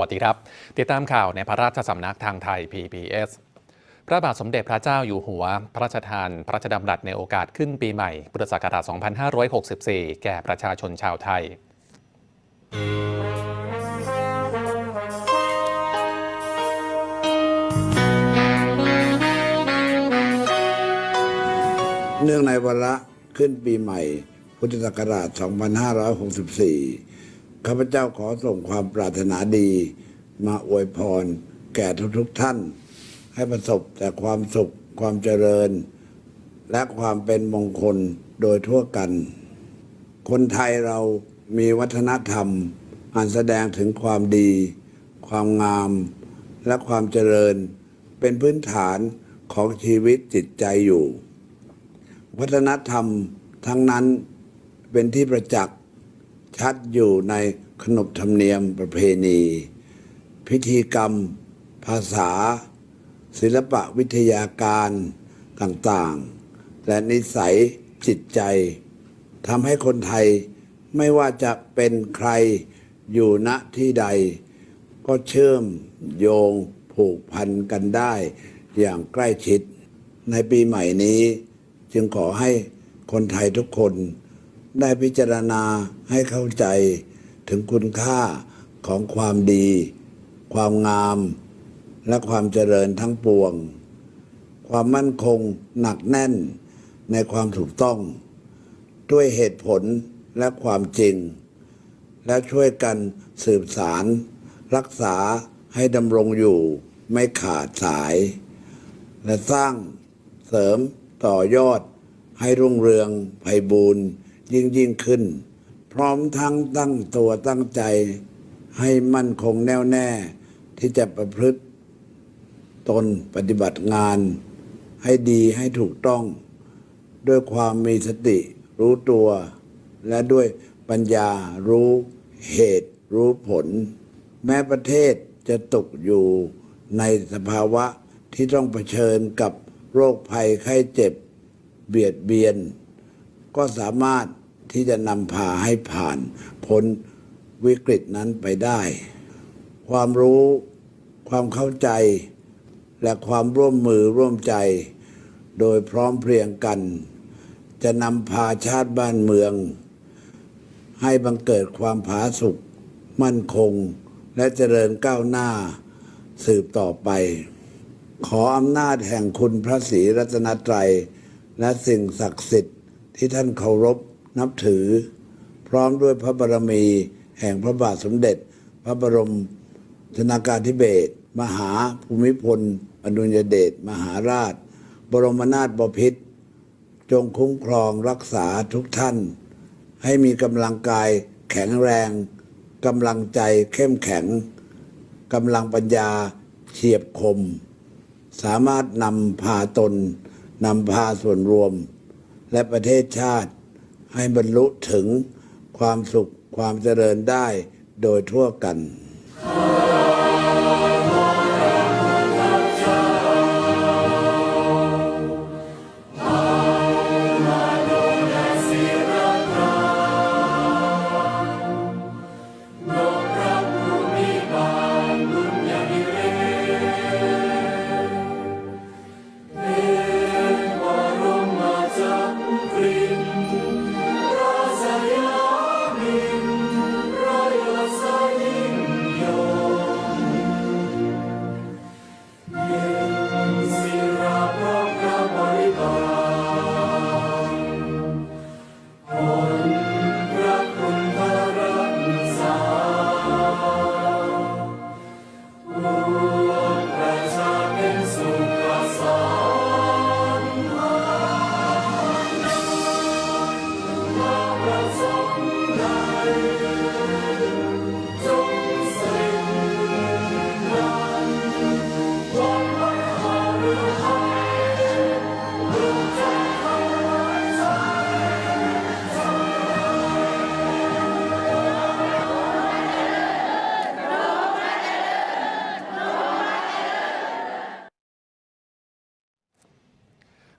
วัสดีครับ ติดตามข่าวในพระราชสำนักทางไทย PBS พระบาทสมเด็จพระเจ้าอยู่หัว พระราชทาน พระราชดำรัสในโอกาสขึ้นปีใหม่พุทธศักราช 2564 แก่ประชาชนชาวไทยเนื่องในวาระขึ้นปีใหม่ พุทธศักราช 2564 ข้าพเจ้าขอส่งความปรารถนาดี มาอวยพร แก่ทุกๆทท่าน ให้ประสบแต่ความสุขความเจริญ และความเป็นมงคลโดยทั่วกัน คนไทยเรามีวัฒนธรรม อันแสดงถึงความดี ความงาม และความเจริญ เป็นพื้นฐานของชีวิตจิตใจอยู่ วัฒนธรรมทั้งนั้นเป็นที่ประจักษ์ ชัดอยู่ในขนบธรรมเนียมประเพณี พิธีกรรม ภาษา ศิลปะวิทยาการต่างๆ และนิสัยจิตใจทำให้คนไทยไม่ว่าจะเป็นใครอยู่ณที่ใด ก็เชื่อมโยงผูกพันกันได้อย่างใกล้ชิด ในปีใหม่นี้จึงขอให้คนไทยทุกคน ได้พิจารณาให้เข้าใจถึงคุณค่าของความดี ความงาม และความเจริญทั้งปวง ความมั่นคงหนักแน่นในความถูกต้อง ด้วยเหตุผลและความจริง และช่วยกันสืบสาร รักษาให้ดำรงอยู่ไม่ขาดสาย และสร้างเสริมต่อยอดให้รุ่งเรืองไพบูรณ์ ยิ่งยิ่งขึ้น พร้อมทั้งตั้งตัวตั้งใจ ให้มั่นคงแน่วแน่ ที่จะประพฤติตนปฏิบัติงาน ให้ดีให้ถูกต้อง ด้วยความมีสติรู้ตัว และด้วยปัญญารู้เหตุรู้ผล แม้ประเทศจะตกอยู่ในสภาวะที่ต้องเผชิญกับโรคภัยไข้เจ็บ เบียดเบียน ก็สามารถที่จะนำพาให้ผ่านพ้นวิกฤตนั้นไปได้ ความรู้ ความเข้าใจ และความร่วมมือร่วมใจ โดยพร้อมเพรียงกัน จะนำพาชาติบ้านเมือง ให้บังเกิดความผาสุกมั่นคง และเจริญก้าวหน้าสืบต่อไป ขออำนาจแห่งคุณพระศรีรัตนตรัย และสิ่งศักดิ์สิทธิ์ ที่ท่านเคารพนับถือ พร้อมด้วยพระบารมี แห่งพระบาทสมเด็จ พระบรมชนากาธิเบศรมหาภูมิพล อดุลยเดชมหาราช บรมนาถบพิตรจงคุ้มครองรักษาทุกท่าน ให้มีกำลังกายแข็งแรงกำลังใจเข้มแข็งกำลังปัญญาเฉียบคม สามารถนำพาตนนำพาส่วนรวม และประเทศชาติ ให้บรรลุถึงความสุขความเจริญได้โดยทั่วกัน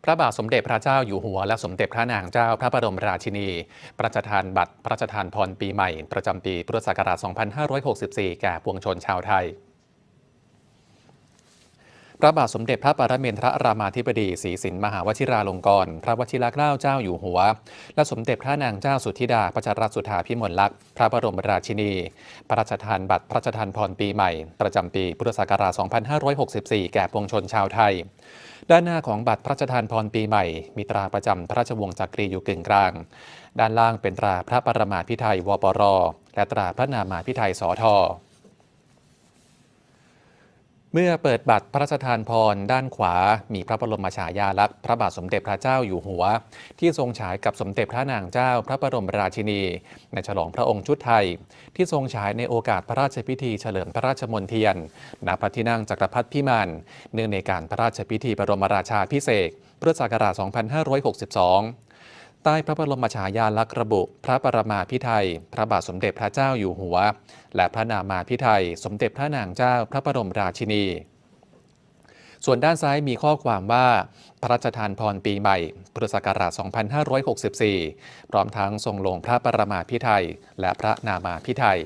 พระบาทสมเด็จพระเจ้าอยู่หัว และสมเด็จพระนางเจ้าพระบรมราชินี พระราชทานบัตรพระราชทานพรปีใหม่ ประจำปีพุทธศักราช 2564 แก่ปวงชนชาวไทย พระบาทสมเด็จพระปรเมนทรรามาธิบดีศรีสินมหาวชิราลงกรณ์พระวชิรเกล้าเจ้าอยู่หัว และสมเด็จพระนางเจ้าสุธิดาพระชรสุธาพิมลลักษณ์พระบรมราชินี พระราชทานบัตรพระราชทานพรปีใหม่ ประจำปีพุทธศักราช 2564 แก่ปวงชนชาวไทย ด้านหน้าของบัตรพระราชทานพรปีใหม่ มีตราประจำพระราชวงศ์จักรีอยู่กึ่งกลาง ด้านล่างเป็นตราพระปรมาภิไธยวปร และตราพระนามาภิไธยสอทอ เมื่อเปิดบัตรพระราชทานพรด้านขวา มีพระบรมฉายาลักษณ์พระบาทสมเด็จพระเจ้าอยู่หัว ที่ทรงฉายกับสมเด็จพระนางเจ้าพระบรมราชินี ในฉลองพระองค์ชุดไทย ที่ทรงฉายในโอกาสพระราชพิธีเฉลิมพระราชมนเทียนณพระที่นั่งจักรพรรดิพิมานเนื่องในการพระราชพิธีบรมราชาพิเศษพุทธศักราช 2562 ใต้พระบรมฉายาลักษณ์ระบุ พระปรมาพิไทยพระบาทสมเด็จพระเจ้าอยู่หัว และพระนามาพิไทยสมเด็จพระนางเจ้าพระบรมราชินี ส่วนด้านซ้ายมีข้อความว่า พระราชทานพรปีใหม่ พุทธศักราช 2564 พร้อมทั้งทรงลงพระปรมาพิไทยและพระนามาพิไทย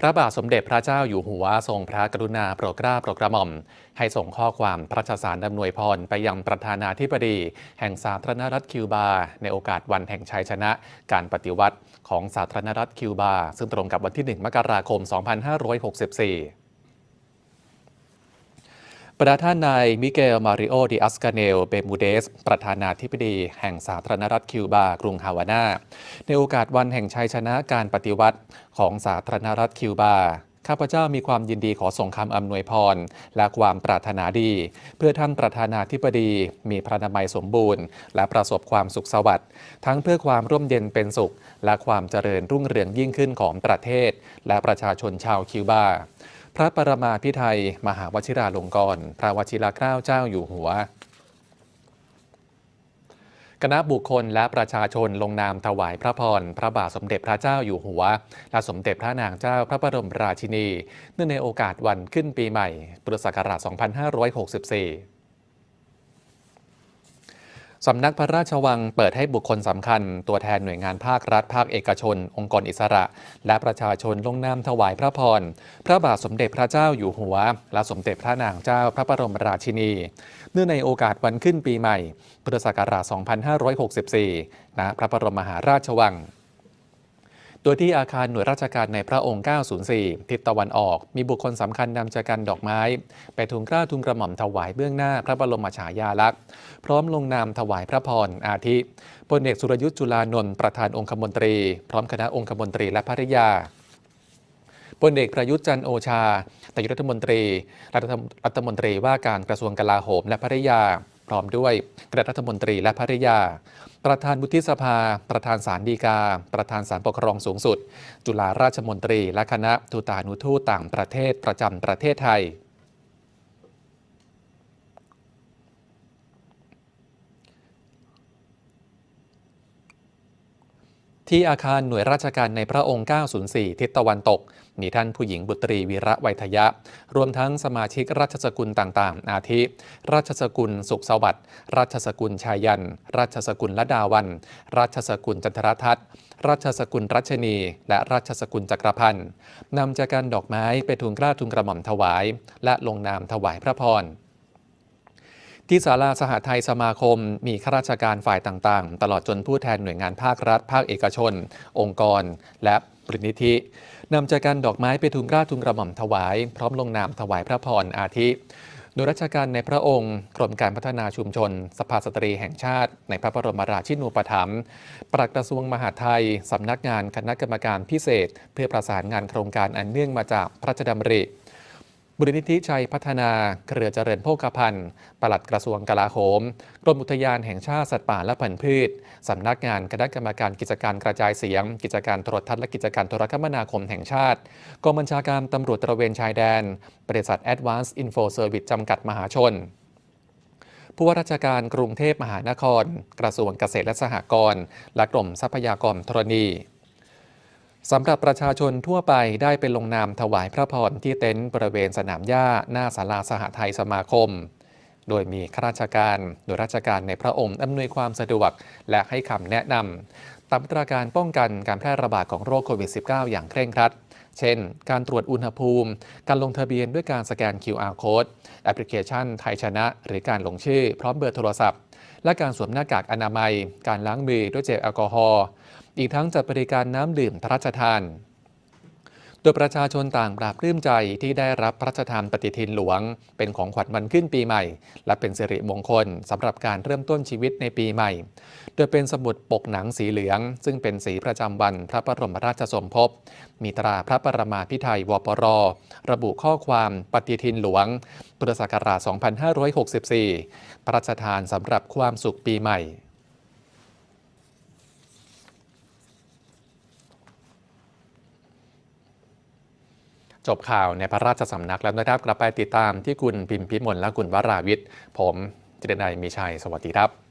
พระบาทสมเด็จพระเจ้าอยู่หัวทรงพระกรุณาโปรดเกล้าโปรดกระหม่อม ให้ส่งข้อความพระราชสารอำนวยพรไปยังประธานาธิบดี แห่งสาธารณรัฐคิวบา ในโอกาสวันแห่งชัยชนะ การปฏิวัติของสาธารณรัฐคิวบา ซึ่งตรงกับวันที่ 1 มกราคม 2564 ประธานนายมิเกล มาริโอ ดิอัสกาเนล เบมูเดส ประธานาธิบดีแห่งสาธารณรัฐคิวบา กรุงฮาวานา ในโอกาสวันแห่งชัยชนะการปฏิวัติของสาธารณรัฐคิวบา ข้าพเจ้ามีความยินดีขอส่งคำอำนวยพร และความปรารถนาดี เพื่อท่านประธานาธิบดี มีพระนามัยสมบูรณ์ และประสบความสุขสวัสดิ์ ทั้งเพื่อความร่มเย็นเป็นสุข และความเจริญรุ่งเรืองยิ่งขึ้นของประเทศ และประชาชนชาวคิวบา พระปรมาพิไทยมหาวชิราลงกรณ์พระวชิรเกล้าเจ้าอยู่หัว คณะบุคคลและประชาชนลงนามถวายพระพร พระบาทสมเด็จพระเจ้าอยู่หัว และสมเด็จพระนางเจ้าพระบรมราชินี เนื่องในโอกาสวันขึ้นปีใหม่ พุทธศักราช 2564 สำนักพระราชวังเปิดให้บุคคลสำคัญ ตัวแทนหน่วยงานภาครัฐ ภาคเอกชน องค์กรอิสระ และประชาชนลงนามถวายพระพร พระบาทสมเด็จพระเจ้าอยู่หัว และสมเด็จพระนางเจ้าพระบรมราชินี เนื่องในโอกาสวันขึ้นปีใหม่ พุทธศักราช 2564 ณ พระบรมมหาราชวัง โดยที่อาคารหน่วยราชการในพระองค์ 904 ทิศตะวันออก มีบุคคลสำคัญนำจากกันดอกไม้ ไปทูลกล้าทูลกระหม่อมถวายเบื้องหน้าพระบรมฉายาลักษณ์ พร้อมลงนามถวายพระพรอาทิพลเอกสุรยุทธ์จุลานนท์ประธานองคมนตรี พร้อมคณะองคมนตรีและภริยาพลเอกประยุทธ์จันโอชา นายกรัฐมนตรี รัฐรัฐมนตรีว่าการกระทรวงกลาโหมและภริยา พร้อมด้วยคณะรัฐมนตรีและภริยา ประธานวุฒิสภา ประธานศาลฎีกา ประธานศาลปกครองสูงสุด จุฬาราชมนตรี และคณะทูตานุทูตต่างประเทศประจำประเทศไทย ที่อาคารหน่วยราชการในพระองค์ 904 ทิศตะวันตก มีท่านผู้หญิงบุตรีวีระไวทยะ รวมทั้งสมาชิกราชสกุลต่างๆ อาทิ ราชสกุลสุขสวัสดิ์ ราชสกุลชายัน ราชสกุลละดาวัน ราชสกุลจันทรทัศน์ ราชสกุลรัชนี และราชสกุลจักรพันธ์นำจากการดอกไม้ไปทูลกล้าทูลกระหม่อมถวาย และลงนามถวายพระพร ที่ศาลาสหไทยสมาคม มีข้าราชการฝ่ายต่างๆ ตลอดจนผู้แทนหน่วยงานภาครัฐ ภาคเอกชน องค์กร และปรินิธินำจากการดอกไม้ไปทูลเกล้าทูลกระหม่อมถวาย พร้อมลงนามถวายพระพรอาทิโดยราชการในพระองค์กรมการพัฒนาชุมชน สภาสตรีแห่งชาติ ในพระบรมราชินูปถัมภ์ปลัดกระทรวงมหาดไทย สำนักงานคณะกรรมการพิเศษ เพื่อประสานงานโครงการอันเนื่องมาจากพระราชดำริ บุรณิธิชัยพัฒนาเครือเจริญโภคภัณฑ์ปลัดกระทรวงกลาโหม กรมอุทยานแห่งชาติสัตว์ป่าและพันธุ์พืช สำนักงานคณะกรรมการกิจการกระจายเสียง กิจการโทรทัศน์และกิจการโทรคมนาคมแห่งชาติ กองบัญชาการตำรวจตระเวนชายแดน บริษัท Advanced Info Service จำกัดมหาชนผู้ว่าราชการกรุงเทพมหานคร กระทรวงเกษตรและสหกรณ์ และกรมทรัพยากรธรณี สำหรับประชาชนทั่วไปได้ไปลงนามถวายพระพรที่เต็นท์บริเวณสนามหญ้าหน้าศาลาสหไทยสมาคม โดยมีข้าราชการหน่วยราชการในพระองค์อำนวยความสะดวก และให้คำแนะนำตามมาตรการป้องกันการแพร่ระบาดของโรคโควิด -19 อย่างเคร่งครัด เช่น การตรวจอุณหภูมิ การลงทะเบียนด้วยการสแกน QR code แอปพลิเคชันไทยชนะ หรือการลงชื่อพร้อมเบอร์โทรศัพท์ และการสวมหน้ากากอนามัย การล้างมือด้วยเจลแอลกอฮอล์ อีกทั้งจัดบริการน้ำดื่มพระราชทาน โดยประชาชนต่างปราบปลื้มใจที่ได้รับพระราชทานปฏิทินหลวง เป็นของขวัญวันขึ้นปีใหม่ และเป็นสิริมงคลสำหรับการเริ่มต้นชีวิตในปีใหม่ โดยเป็นสมุดปกหนังสีเหลือง ซึ่งเป็นสีประจำวันพระบรมราชสมภพมีตราพระประมาพิไทยวปร ระบุข้อความปฏิทินหลวงพุทธศักราช 2564 พระราชทานสำหรับความสุขปีใหม่ จบข่าวในพระราชสำนักแล้วนะครับกลับไปติดตามที่คุณพิมพิมลและคุณวราวิทย์ ผมจิตรนัยมีชัย สวัสดีครับ